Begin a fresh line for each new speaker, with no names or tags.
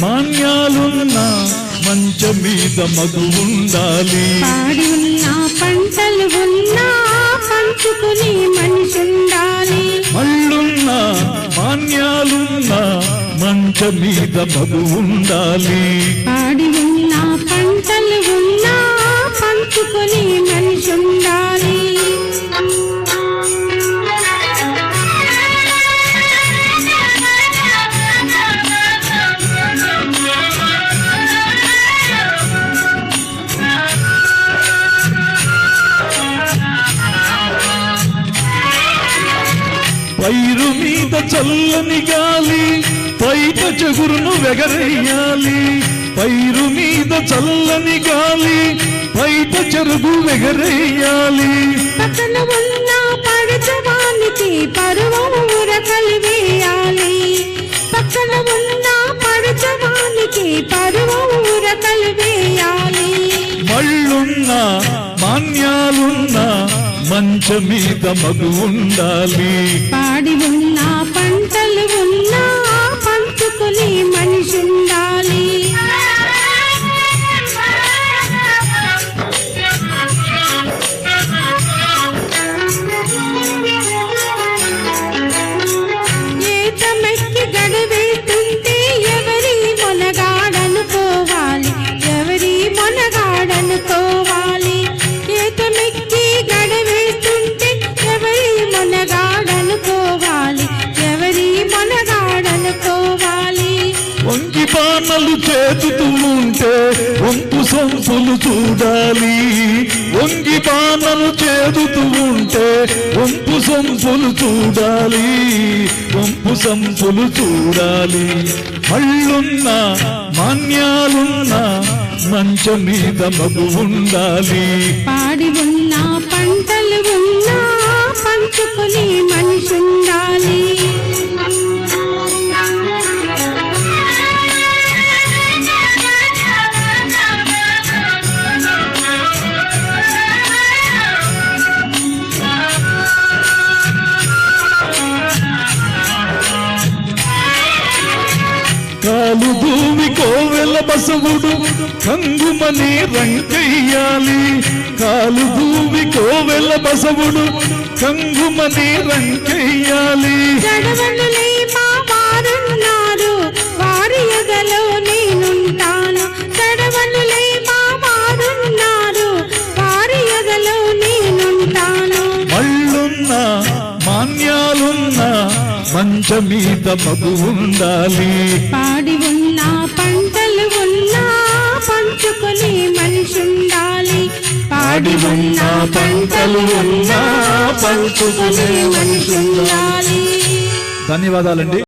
మాన్యాలున్నా మంచం మీద మగు ఉండాలి
పాడి ఉన్న పంటలు ఉన్నా పంచుకుని మనిషి ఉండాలి
మళ్ళున్నా మాన్యాలున్నా మంచం మీద మగు ఉండాలి
పాడి
పైరు మీద చల్లని గాలి పైట చెగురును వెగరేయాలి. పైరు మీద చల్లని గాలి పైట చెరుగు వెగరేయాలి.
పక్కన ఉన్న పడచవానికి పరువం ఉరకలు వేయాలి పక్కన ఉన్న పడచవానికి పరువం ఉరకలు వేయాలి
మళ్ళున్నా మాన్యాలున్నా మంచం మీద మగు ఉండాలి.
పాడి ఉన్న పంటలు ఉన్న
వంగి పానలు చేతుతూ ఉంటే వంపు సంపులు చూడాలి. వంగి పానలు చేతుతూ ఉంటే వంపు సంపులు చూడాలి. వంపు సంపులు చూడాలి. మళ్ళున్నా మాన్యాలున్నా మంచం మీద మగు ఉండాలి.
పాడి ఉన్న పంటలు ఉన్నా పంచుకుని మనిషి
కోవెల బసవుడు కంగుమని రంకెయ్యాలి కాలు భూమి కోవెల బసవుడు కంగుమని రంకెయ్యాలి మాన్యాలున్నా మంచం మీద మగు ఉండాలి
పాడి ఉన్న పాడి ఉన్నా పంటలు ఉన్నా పంచుకునే మనిషి.
ధన్యవాదాలండి.